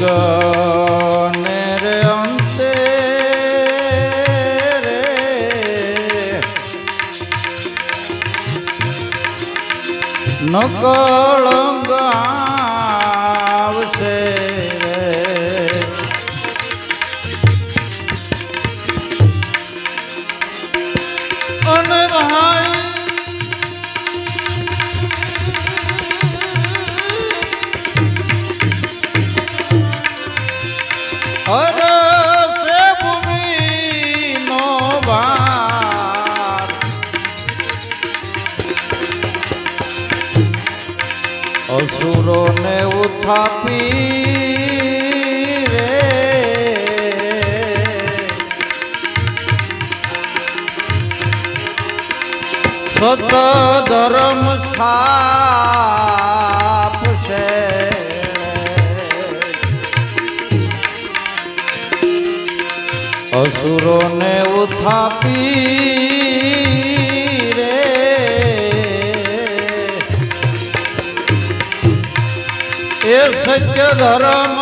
જુગને રે અંતે રે અસુરોને ઉથાપી રે. સત ધર્મ સ્થાપશે અસુરોને ઉથાપી રે. એ સત્ય ધર્મ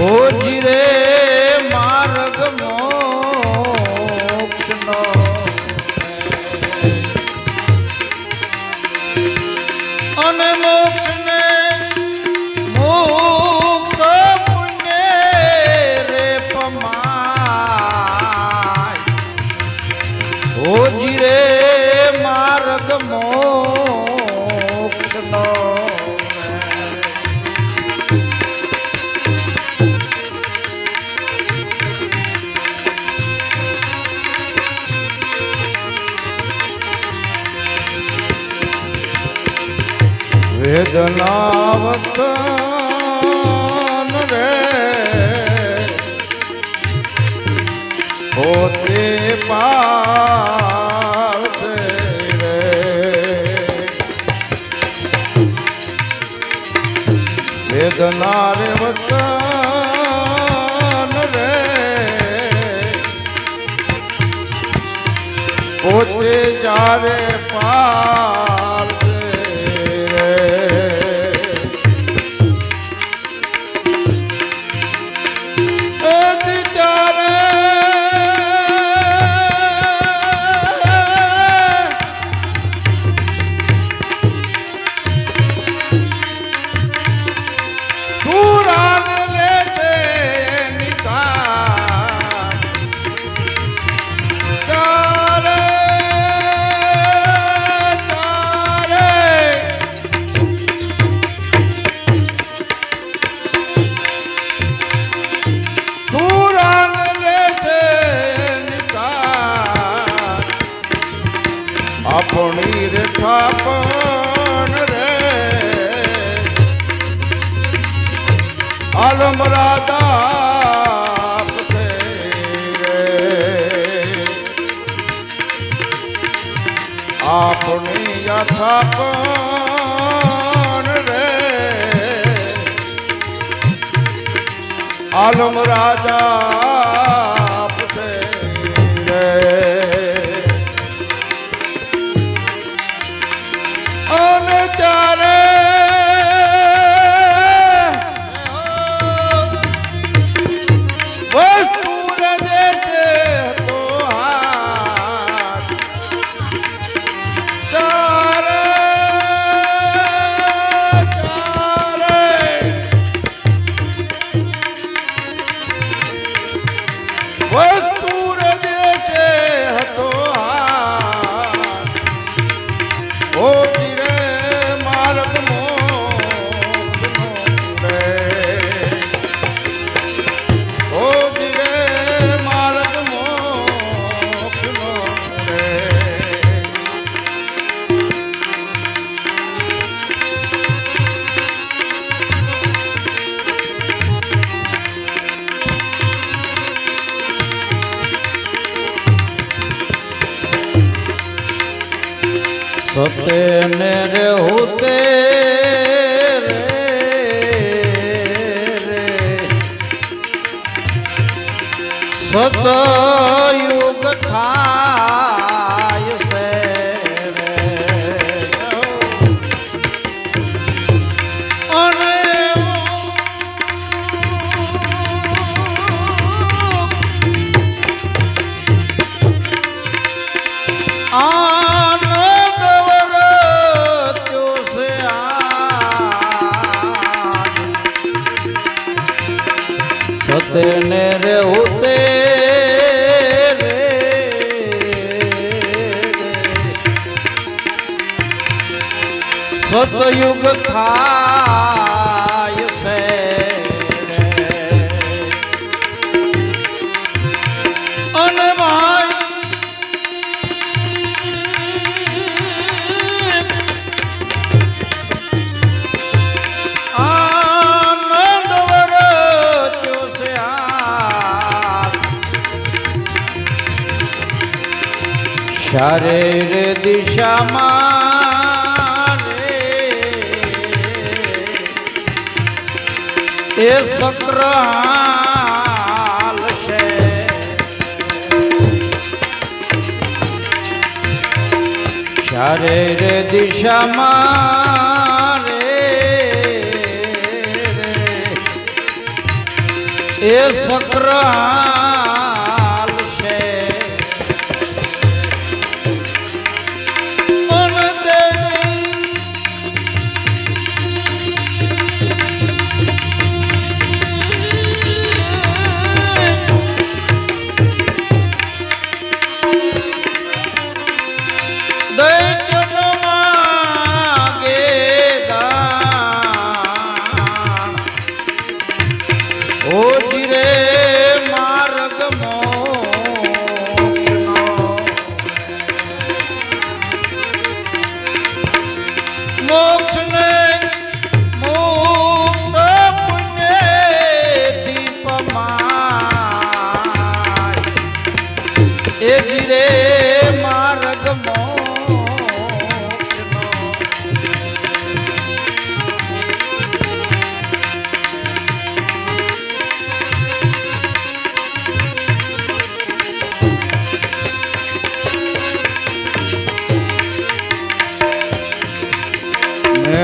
ઓજી રે માર્ગ મોક્ષનો. અને મોક્ષને મુક્ત પુણ્ય રે પમાય. ઓજી રે વેદનાવતન રે. પોતે પાસે રે. વેદના રે વતન રે. પોતે જારે આપણી રે થાપણ રે. આલમ રાધા આપશે રે. આપણી યથાપણ રે. આલમ રાજા રે હોતે રે રે. સતયુગ થાય છે. અને ચારે દિશામાં એ સક્ર છે. ચારે રે દિશામાં રે? એ સક્ર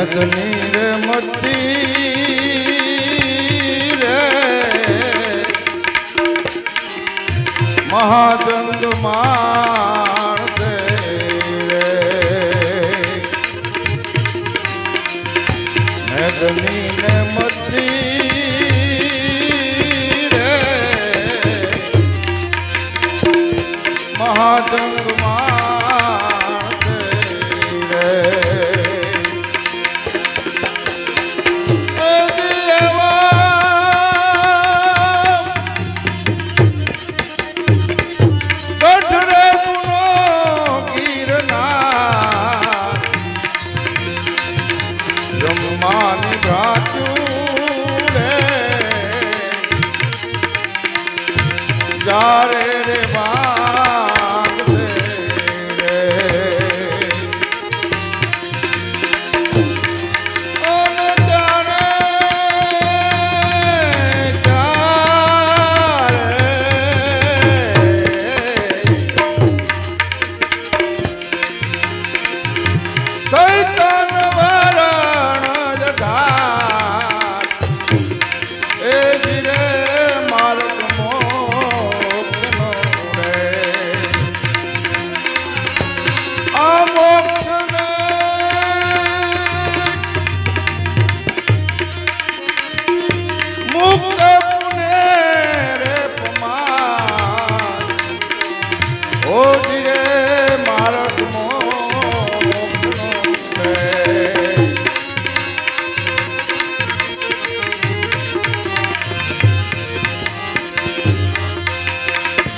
મેદની રે મતી રે. મહાજંગ માણ રે. મેદની ને મતી રે. મહાજંગ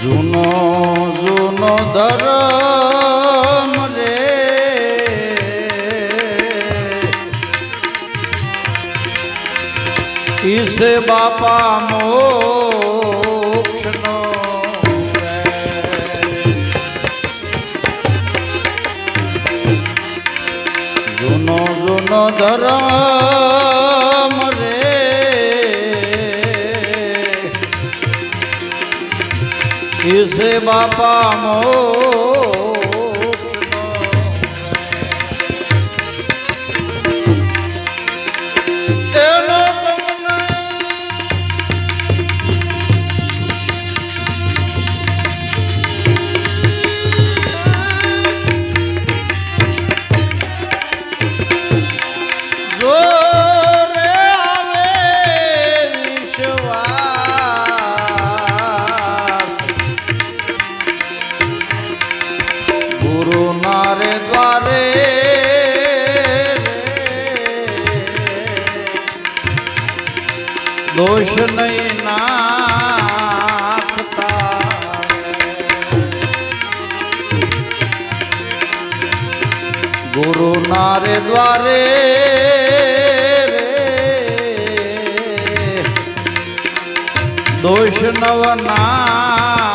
જૂનો જૂનો ધરમ રે ઈસે બાપા મોક્ષનો. જૂનો કિસે બાપા મોક્ષનો દોષ નહીં નાખતા ગુરુ નારે દ્વારે દોષ નવ નાખીએ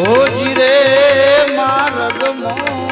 ઓજી રે માર્ગ મોક્ષનો.